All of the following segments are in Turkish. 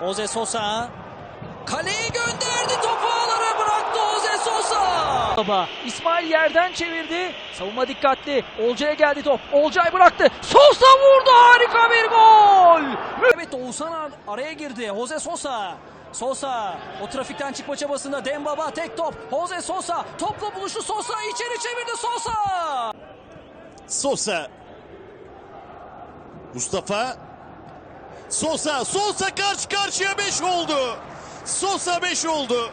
Jose Sosa. Kaleyi gönderdi topu ağlara bıraktı Jose Sosa. Baba İsmail yerden çevirdi. Savunma dikkatli. Olcay'a geldi top. Olcay bıraktı. Sosa vurdu. Harika bir gol. Evet Oğuzhan ar- araya girdi. Jose Sosa. Sosa o trafikten çıkma çabasında Dembaba tek top. Jose Sosa topla buluştu Sosa içeri çevirdi Sosa. Sosa. Mustafa. Sosa. Sosa karşı karşıya 5 oldu. Sosa 5 oldu.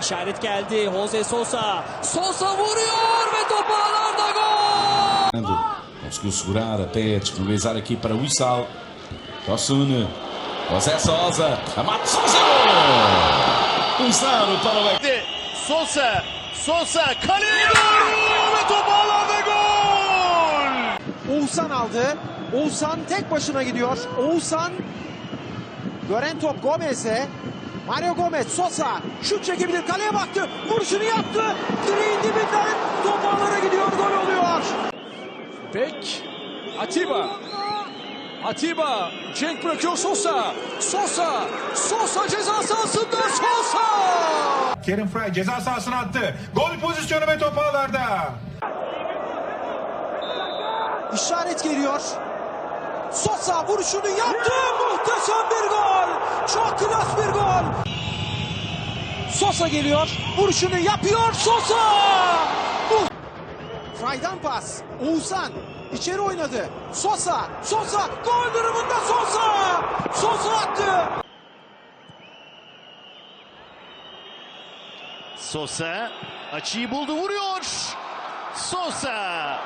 İşaret geldi Jose Sosa. Sosa vuruyor ve top ağlarda gol. Conseguiu segurar até disponibilizar aqui para o Issal. Tossune. José Sosa. A mata Sosa. Um zero para o Sosa. Sosa kaleye doğru Oğuzhan aldı. Oğuzhan tek başına gidiyor. Oğuzhan gören top Gomez'e. Mario Gomez, Sosa şut çekebilir. Kaleye baktı. Vuruşunu yaptı. Direğin dibinden top ağlara gidiyor. Gol oluyor. Bek. Atiba. Atiba. Cenk bırakıyor Sosa. Sosa. Sosa ceza sahasında Sosa. Kerim Fry ceza sahasına attı. Gol pozisyonu ve top ağlarda. İşaret geliyor. Sosa vuruşunu yaptı. Muhteşem bir gol. Çok klas bir gol. Sosa geliyor. Vuruşunu yapıyor. Sosa. Bu. Fraydan pas. Oğuzhan içeri oynadı. Sosa. Sosa. Gol durumunda Sosa. Sosa attı. Sosa açıyı buldu vuruyor. Sosa